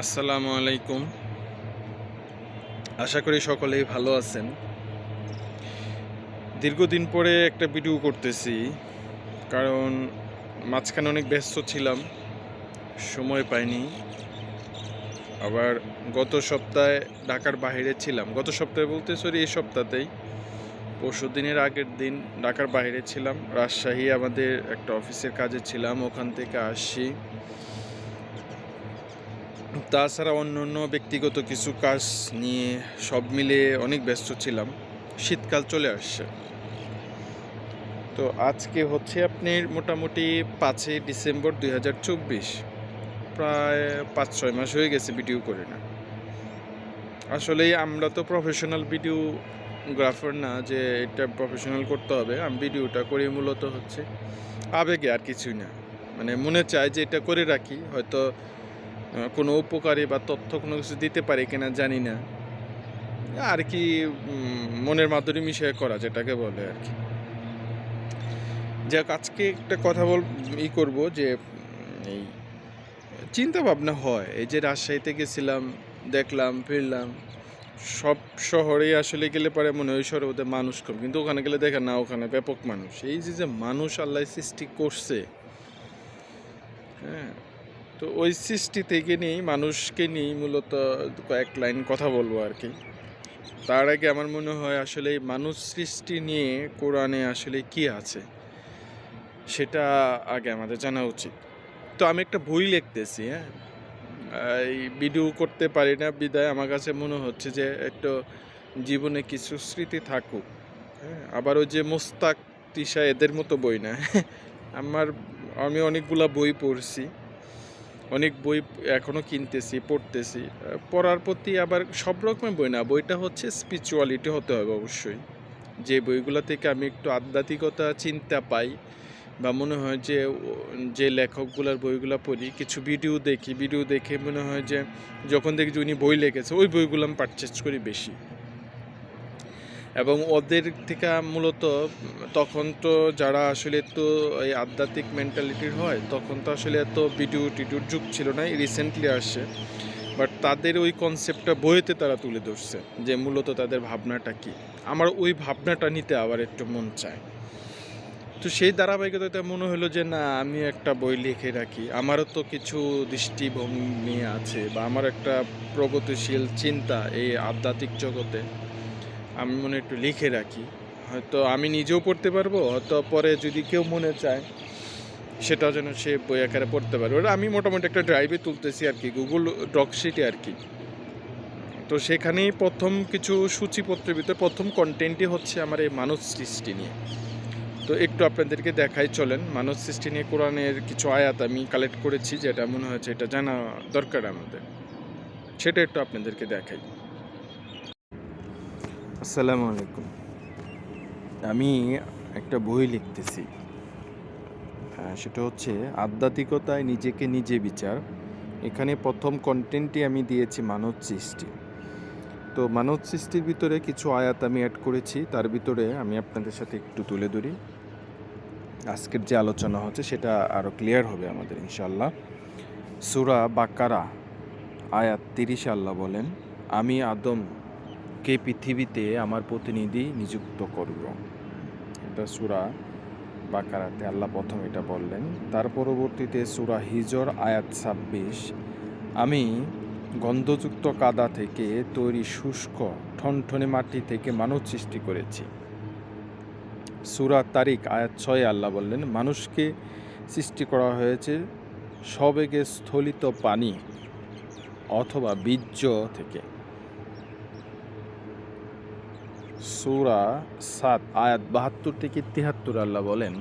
আসসালামু আলাইকুম। আশা করি সকলেই ভালো আছেন। দীর্ঘদিন পরে একটা ভিডিও করতেছি, কারণ মাঝখানে অনেক ব্যস্ত ছিলাম, সময় পাইনি। আবার গত সপ্তাহে ঢাকার বাইরে ছিলাম। গত সপ্তাহে বলতে সরি, এই সপ্তাহতেই। পরশু দিনের আগের দিন ঢাকার বাইরে ছিলাম। রাজশাহী আমাদের একটা অফিসের কাজে ছিলাম। ওখান থেকে আসছি তাছাড়া অন্য অন্য ব্যক্তিগত কিছু কাজ নিয়ে সব মিলে অনেক ব্যস্ত ছিলাম। শীতকাল চলে আসছে। তো আজকে হচ্ছে আপনার মোটামুটি পাঁচই ডিসেম্বর দুই হাজার চব্বিশ। প্রায় পাঁচ ছয় মাস হয়ে গেছে ভিডিও করে না। আসলে আমরা তো প্রফেশনাল ভিডিওগ্রাফার না যে এটা প্রফেশনাল করতে হবে। আমি ভিডিওটা করি মূলত হচ্ছে আবেগে আর কিছুই না। মানে মনে চায় যে এটা করে রাখি। হয়তো কোনো উপকারী বা তথ্য কোনো কিছু দিতে পারে কিনা জানি না। আর কি মনের মাধুরী মিশিয়ে করা যেটাকে বলে আর কি। যাক, আজকে একটা কথা বল, ই করব যে এই চিন্তা ভাবনা হয়, এই যে রাজশাহীতে গেছিলাম, দেখলাম, ফিরলাম, সব শহরেই আসলে গেলে পরে মনে হয় শহরে ওদের মানুষ কম, কিন্তু ওখানে গেলে দেখেন না, ওখানে ব্যাপক মানুষ। এই যে যে মানুষ আল্লাহ সৃষ্টি করছে হ্যাঁ তো ওই সৃষ্টি থেকে নিয়েই, মানুষকে নিয়েই মূলত কয়েক লাইন কথা বলব আর কি। তার আগে আমার মনে হয় আসলে মানুষ সৃষ্টি নিয়ে কোরআনে আসলে কি আছে, সেটা আগে আমাদের জানা উচিত। তো আমি একটা বই লিখতেছি হ্যাঁ? এই ভিডিও করতে পারি না, বিদায়। আমার কাছে মনে হচ্ছে যে একটু জীবনে কিছু স্মৃতি থাকুক হ্যাঁ? আবার ওই যে মোস্তাক তিশা এদের মতো বই না আমার, আমি অনেকগুলা বই পড়ছি। অনেক বই এখনও কিনতেছি, পড়তেছি। পড়ার প্রতি আবার সব রকমের বই না, বইটা হচ্ছে স্পিরিচুয়ালিটি হতে হবে অবশ্যই। যে বইগুলো থেকে আমি একটু আধ্যাত্মিকতা, চিন্তা পাই বা মনে হয় যে যে লেখকগুলোর বইগুলো পড়ি, কিছু ভিডিও দেখি ভিডিও দেখে মনে হয় যে যখন দেখি যে উনি বই লিখেছে, ওই বইগুলো আমি পারচেস করি বেশি। এবং ওদের থেকে মূলত তখন তো যারা আসলে তো এই আধ্যাত্মিক মেন্টালিটির হয়, তখন তো আসলে এত ভিডিও টিডিওর যুগ ছিল না রিসেন্টলি আসছে। বাট তাদের ওই কনসেপ্টটা বইতে তারা তুলে ধরছে যে মূলত তাদের ভাবনাটা কি। আমার ওই ভাবনাটা নিতে আবার একটু মন চায়। তো সেই ধারাবাহিকতাতে মনে হলো যে, না, আমি একটা বই লিখে রাখি। আমারও তো কিছু দৃষ্টিভঙ্গি আছে বা আমার একটা প্রগতিশীল চিন্তা এই আধ্যাত্মিক জগতে। আমি মনে একটু লিখে রাখি। হয়তো আমি নিজেও পড়তে পারব, হয়তো পরে যদি কেউ মনে চায়, সেটাও যেন সে বই আকারে পড়তে পারবে ওটা আমি মোটামুটি একটা ড্রাইভে তুলতেছি আর কি গুগল ডকশিটে আর কি। তো সেখানেই প্রথম কিছু সূচিপত্রের ভিতরে প্রথম কন্টেন্টই হচ্ছে আমার এই মানব সৃষ্টি নিয়ে। তো একটু আপনাদেরকে দেখাই, চলেন। মানব সৃষ্টি নিয়ে কোরআনের কিছু আয়াত আমি কালেক্ট করেছি, যেটা মনে হয়েছে এটা জানা দরকার আমাদের। সেটা একটু আপনাদেরকে দেখাই। আসসালামু আলাইকুম। আমি একটা বই লিখতেছি। সেটা হচ্ছে আধ্যাত্মিকতায় নিজেকে নিজে বিচার। এখানে প্রথম কন্টেন্টই আমি দিয়েছি মানব সৃষ্টি। তো মানব সৃষ্টির ভিতরে কিছু আয়াত আমি অ্যাড করেছি। তার ভিতরে আমি আপনাদের সাথে একটু তুলে ধরি। আজকের যে আলোচনা হচ্ছে, সেটা আরও ক্লিয়ার হবে আমাদের ইনশাল্লাহ সুরা বাকারা, আয়াত তিরিশে আল্লাহ বলেন, আমি আদমকে পৃথিবীতে আমার প্রতিনিধি নিযুক্ত করব? এটা সুরা বাকারাতে আল্লাহ প্রথম এটা বললেন। তার পরবর্তীতে সুরা হিজর আয়াত ছাব্বিশ, আমি গন্ধযুক্ত কাদা থেকে তৈরি শুষ্ক, ঠনঠনে মাটি থেকে মানুষ সৃষ্টি করেছি। সুরা তারিক আয়াত ছয় আল্লাহ বললেন, মানুষকে সৃষ্টি করা হয়েছে সবেগে স্থলিত পানি অথবা বীর্য থেকে। সুরা সাত, আয়াত বাহাত্তর থেকে তিহাত্তর আল্লাহ বলেন,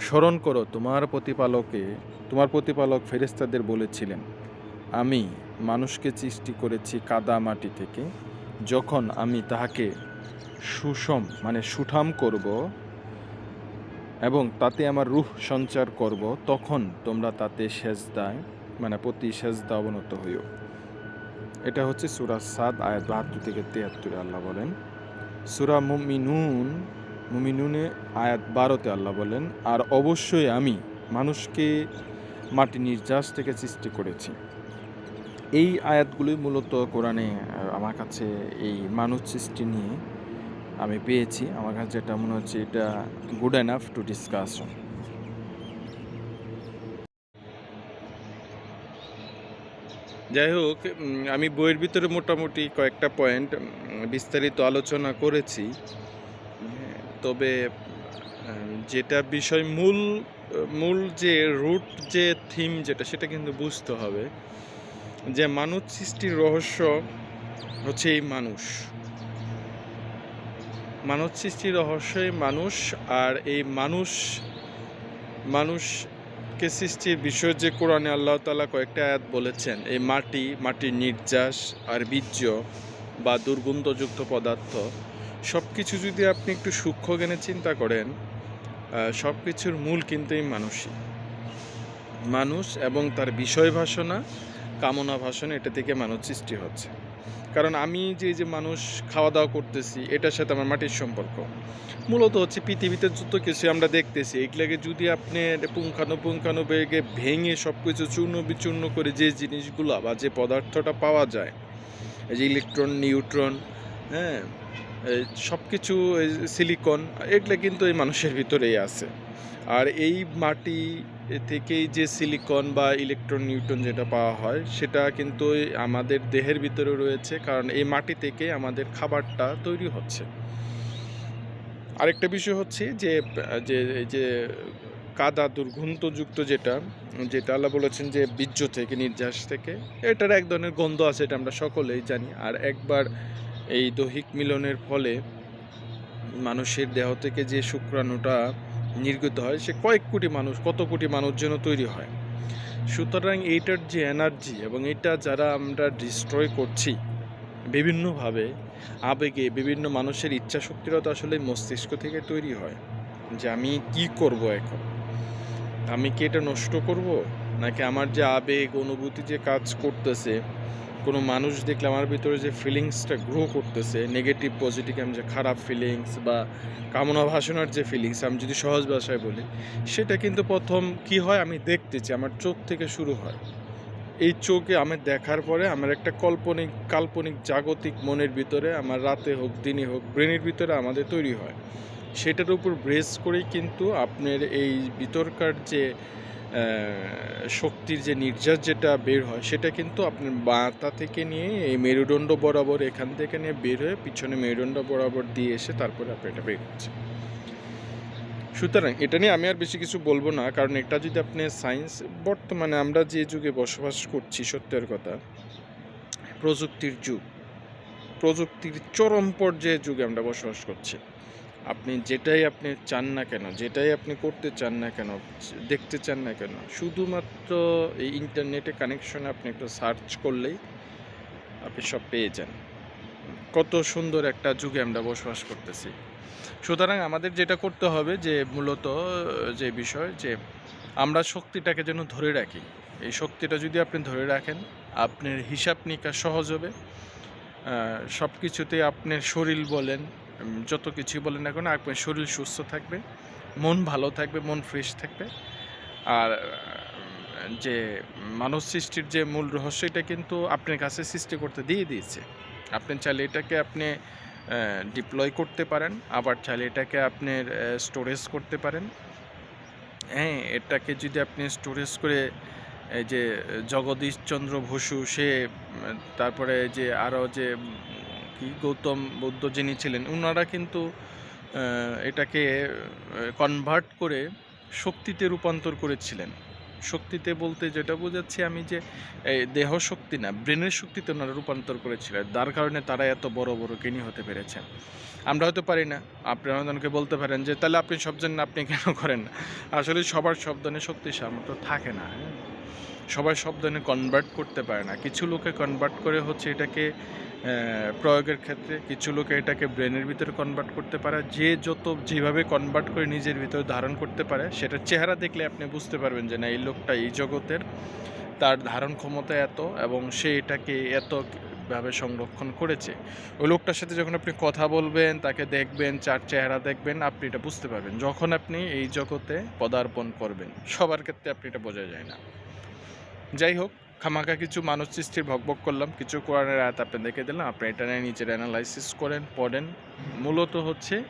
স্মরণ করো, তোমার প্রতিপালকে, তোমার প্রতিপালক ফেরেস্তাদের বলেছিলেন, আমি মানুষকে সৃষ্টি করেছি কাদা মাটি থেকে, যখন আমি তাহাকে সুষম মানে সুঠাম করব এবং তাতে আমার রূহ সঞ্চার করব, তখন তোমরা তাতে সেজদায় মানে প্রতি সেজদা অবনত হইও। এটা হচ্ছে সুরা সাদ আয়াত বাহাত্তর থেকে তিয়াত্তরে আল্লাহ বলেন সুরা মুমিনুন, মুমিনুনে আয়াত বারোতে আল্লাহ বলেন, আর অবশ্যই আমি মানুষকে মাটি নির্যাস থেকে সৃষ্টি করেছি। এই আয়াতগুলি মূলত কোরআনে আমার কাছে এই মানুষ সৃষ্টি নিয়ে আমি পেয়েছি। আমার কাছে যেটা মনে হচ্ছে এটা গুড এনাফ টু ডিসকাশন যাই হোক আমি বইয়ের ভিতরে মোটামুটি কয়েকটা পয়েন্ট বিস্তারিত আলোচনা করেছি। হ্যাঁ, তবে যেটা বিষয় মূল মূল যে রুট যে থিম যেটা সেটা কিন্তু বুঝতে হবে যে মানব সৃষ্টির রহস্য হচ্ছে এই মানুষ। মানব সৃষ্টির রহস্যই মানুষ আর এই মানুষ মানুষ মানুষকে সৃষ্টির বিষয় যে কোরআনে আল্লাহ তালা কয়েকটা আয়াত বলেছেন, এই মাটি, মাটির নির্যাস আর বীর্য বা দুর্গন্ধযুক্ত পদার্থ সব কিছু যদি আপনি একটু সূক্ষ্ম জ্ঞানে চিন্তা করেন সব কিছুর মূল কিন্তু এই মানুষই। মানুষ এবং তার বিষয় ভাষণা কামনা ভাষণ এটা থেকে মানুষ সৃষ্টি হচ্ছে। কারণ আমি যে যে মানুষ খাওয়া দাওয়া করতেছি, এটার সাথে আমার মাটির সম্পর্ক। মূলত হচ্ছে পৃথিবীতে যত কিছু আমরা দেখতেছি, এগুলাকে যদি আপনি পুঙ্খানু পুঙ্খানু বেগে ভেঙে সব কিছু চূর্ণ বিচূর্ণ করে যে জিনিসগুলো বা যে পদার্থটা পাওয়া যায়, এই যে ইলেকট্রন, নিউট্রন হ্যাঁ সব কিছু সিলিকন, এগুলো কিন্তু এই মানুষের ভিতরেই আছে। আর এই মাটি থেকেই যে সিলিকন বা ইলেকট্রন নিউটন যেটা পাওয়া হয়, সেটা কিন্তু আমাদের দেহের ভিতরে রয়েছে, কারণ এই মাটি থেকে আমাদের খাবারটা তৈরি হচ্ছে। আরেকটা বিষয় হচ্ছে যে যে যে কাদা দুর্গন্ধযুক্ত যেটা যেটা আল্লাহ বলেছেন যে বীর্য থেকে, নির্যাস থেকে, এটার এক ধরনের গন্ধ আছে, এটা আমরা সকলেই জানি। আর একবার এই দৈহিক মিলনের ফলে মানুষের দেহ থেকে যে শুক্রাণুটা নির্গত হয়, সে কয়েক কোটি মানুষ, কত কোটি মানুষ যেন তৈরি হয়। সুতরাং এইটার যে এনার্জি এবং এটা যারা আমরা ডিস্ট্রয় করছি, বিভিন্নভাবে আবেগে বিভিন্ন মানুষের ইচ্ছা শক্তিরও তো আসলে মস্তিষ্ক থেকে তৈরি হয় যে আমি কি করব এখন? আমি কি এটা নষ্ট করব? নাকি আমার যে আবেগ, অনুভূতি যে কাজ করতেছে কোনো মানুষ দেখলে আমার ভিতরে যে ফিলিংসটা গ্রো করতেছে নেগেটিভ পজিটিভ আমি যে খারাপ ফিলিংস বা কামনা ভাষণার যে ফিলিংস আমি যদি সহজ ভাষায় বলি, সেটা কিন্তু প্রথম কি হয়, আমি দেখতেছি, আমার চোখ থেকে শুরু হয়। এই চোখে আমি দেখার পরে আমার একটা কল্পনিক, কাল্পনিক, জাগতিক মনের ভিতরে আমার রাতে হোক, দিনে হোক ব্রেনের ভিতরে আমাদের তৈরি হয়। সেটার উপর ব্রেস করেই কিন্তু আপনার এই ভিতরকার যে শক্তির যে নির্যাস যেটা বের হয়, সেটা কিন্তু আপনার বাতা থেকে নিয়ে এই মেরুদণ্ড বরাবর এখান থেকে নিয়ে বের হয়ে পিছনে মেরুদণ্ড বরাবর দিয়ে এসে তারপরে আপনি এটা বের হচ্ছে সুতরাং এটা নিয়ে আমি আর বেশি কিছু বলব না, কারণ এটা যদি আপনি সায়েন্স, বর্তমানে আমরা যে যুগে বসবাস করছি, সত্যের কথা, প্রযুক্তির যুগ, প্রযুক্তির চরম পর্যায়ে যুগে আমরা বসবাস করছি। আপনি যেটাই আপনি চান না কেন, যেটাই আপনি করতে চান না কেন, দেখতে চান না কেন, শুধুমাত্র এই ইন্টারনেটে কানেকশনে আপনি একটু সার্চ করলেই আপনি সব পেয়ে যান। কত সুন্দর একটা যুগে আমরা বসবাস করতেছি। সুতরাং আমাদের যেটা করতে হবে যে, মূলত যে বিষয় যে, আমরা শক্তিটাকে যেন ধরে রাখি। এই শক্তিটা যদি আপনি ধরে রাখেন, আপনার হিসাব নিকাশ সহজ হবে। সব কিছুতে আপনার শরীর বলেন যত কিছু বলেন না কেন আপনার শরীর সুস্থ থাকবে, মন ভালো থাকবে, মন ফ্রেশ থাকবে। আর যে মানব সৃষ্টির যে মূল রহস্য, এটা কিন্তু আপনার কাছে সৃষ্টি করতে দিয়ে দিয়েছে। আপনি চাইলে এটাকে আপনি ডিপ্লয় করতে পারেন, আবার চাইলে এটাকে আপনার স্টোরেজ করতে পারেন। হ্যাঁ এটাকে যদি আপনি স্টোরেজ করে, এই যে জগদীশচন্দ্র বসু, সে তারপরে যে আরও যে কি গৌতম বুদ্ধ যিনি ছিলেন ওনারা কিন্তু এটাকে কনভার্ট করে শক্তিতে রূপান্তর করেছিলেন। শক্তিতে বলতে যেটা বোঝাচ্ছি আমি যে দেহ শক্তি না, ব্রেনের শক্তিতে ওনারা রূপান্তর করেছিলেন, যার কারণে তারা এত বড় বড় জ্ঞানী হতে পেরেছেন। আমরা হয়তো পারি না, আপনি আমাদেরকে বলতে পারেন যে, তাহলে আপনি সব জানেন, আপনি কেন করেন না? আসলে সবার সব ধরনের শক্তি সামর্থ্য থাকে না হ্যাঁ? সবাই সব ধরনের কনভার্ট করতে পারে না। কিছু লোকে কনভার্ট করে হচ্ছে এটাকে প্রয়োগের ক্ষেত্রে কিছু লোকে এটাকে ব্রেনের ভিতরে কনভার্ট করতে পারে। যে যত যেভাবে কনভার্ট করে নিজের ভিতরে ধারণ করতে পারে সেটা চেহারা দেখলে আপনি বুঝতে পারবেন যে না, এই লোকটা এই জগতের, তার ধারণ ক্ষমতা এত এবং সে এটাকে এত ভাবে সংরক্ষণ করেছে। ওই লোকটার সাথে যখন আপনি কথা বলবেন, তাকে দেখবেন, চার চেহারা দেখবেন, আপনি এটা বুঝতে পারবেন। যখন আপনি এই জগতে পদার্পণ করবেন, সবার ক্ষেত্রে আপনি এটা বোঝা যায় না। যাই হোক খামাকা কিছু মানুষ সৃষ্টির ভকভক করলাম। কিছু কোরআনের আয়াত দেখে দিলাম আপনি এটা নিয়ে নিজের অ্যানালাইসিস করেন, পড়েন। মূলত হচ্ছে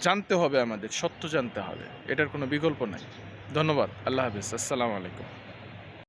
জানতে হবে আমাদের, সত্য জানতে হবে। এটার কোনো বিকল্প নাই। ধন্যবাদ। আল্লাহ হাফিজ। আসসালামু আলাইকুম।